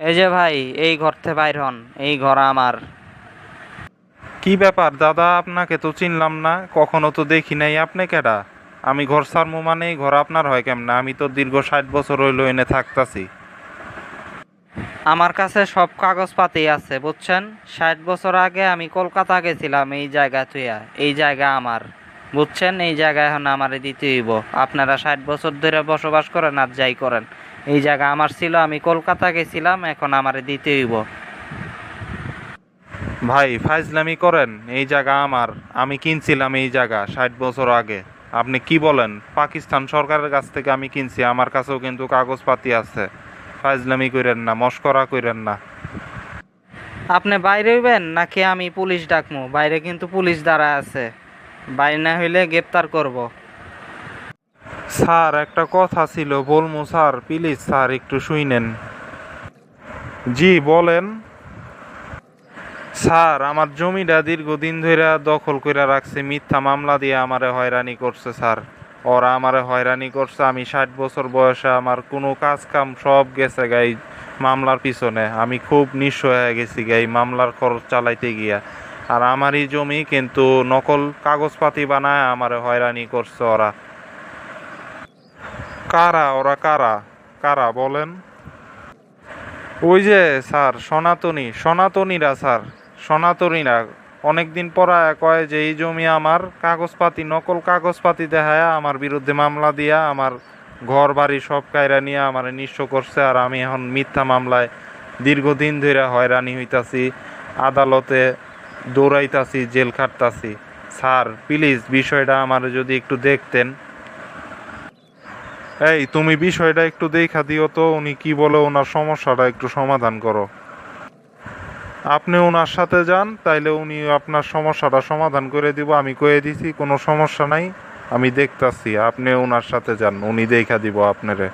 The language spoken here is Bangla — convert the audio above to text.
এই যে ভাই এই ঘর থেকে বাইর হন এই ঘর আমার। কি ব্যাপার দাদা? আপনাকে তো চিনলাম না কখনো তো দেখি নাই আপনি কেডা? আমি ঘর সারমু মানে এই ঘর আপনার হয় কেমনে? আমি তো দীর্ঘ ষাট বছর হইল এনে থাকতাছি। আমার কাছে সব কাগজপাতি আছে বুঝছেন? ষাট বছর আগে আমি কলকাতা গেছিলাম এই জায়গা তুইয়া এই জায়গা আমার। বুঝছেন? এই জায়গা এখন আমার দিতে হইব। আপনারা ষাট বছর ধরে বসবাস করেন আর যাই করেন। এই জায়গা আমার ছিল আমি কলকাতা গেছিলাম এখন আমার দিতে হইব। ভাই ফাইজলামি করেন এই জায়গা আমার। আমি কিনছিলাম এই জায়গা ষাট বছর আগে। আপনি কি বলেন? পাকিস্তান সরকারের কাছ থেকে আমি কিনছি আমার কাছেও কিন্তু কাগজপাতি আছে। ফাইজলামি করেন না মস্করা করেন না। আপনি বাইরে হইবেন নাকি আমি পুলিশ ডাকমু? বাইরে কিন্তু পুলিশ দাঁড়া আছে। বাইরে না হইলে গ্রেপ্তার করব। স্যার, একটা কথা ছিল, বলমু স্যার, প্লিজ স্যার, একটু শুইনেন। জি, বলেন। স্যার, আমার জমিটা দীর্ঘদিন ধরে দখল করে রাখছে, মিথ্যা মামলা দিয়ে আমারে হয়রানি করছে, স্যার। ওরা আমারে হয়রানি করছে, আমি ষাট বছর বয়সে আমার কোনো কাজ কাম সব গেছে গাই মামলার পিছনে। আমি খুব নিঃস্ব হয়ে গেছি গাই মামলার খরচ চালাইতে গিয়া। আর আমারই জমি কিন্তু নকল কাগজপাতি বানায় আমার হয়রানি করছে ওরা। কারা ওরা কারা? কারা বলেন? ওই যে স্যার, সনাতনী, সনাতনীরা স্যার, সনাতনীরা। অনেকদিন পরা কয় যে, এই জমি আমার কাগজপাতি, নকল কাগজপাতি দেখায় আমার বিরুদ্ধে মামলা দিয়া আমার ঘর বাড়ি সব কায়রা নিয়ে আমার নিঃস্ব করছে আর আমি এখন মিথ্যা মামলায় দীর্ঘদিন ধরে হয়রানি হইতাছি। আদালতে দৌড়াইতাছি, জেল খাটতাছি। স্যার, প্লিজ বিষয়টা আমার যদি একটু দেখতেন। এই, তুমি বিষয়টা একটু দেখা দিও তো, উনি কি বলে ওনার সমস্যাটা একটু সমাধান করো। আপনি ওনার সাথে যান, তাইলে উনি আপনার সমস্যাটা সমাধান করে দিব। আমি কয়ে দিছি, কোনো সমস্যা নাই, আমি দেখতাছি। আপনি ওনার সাথে যান, উনি দেখা দিব আপনারে।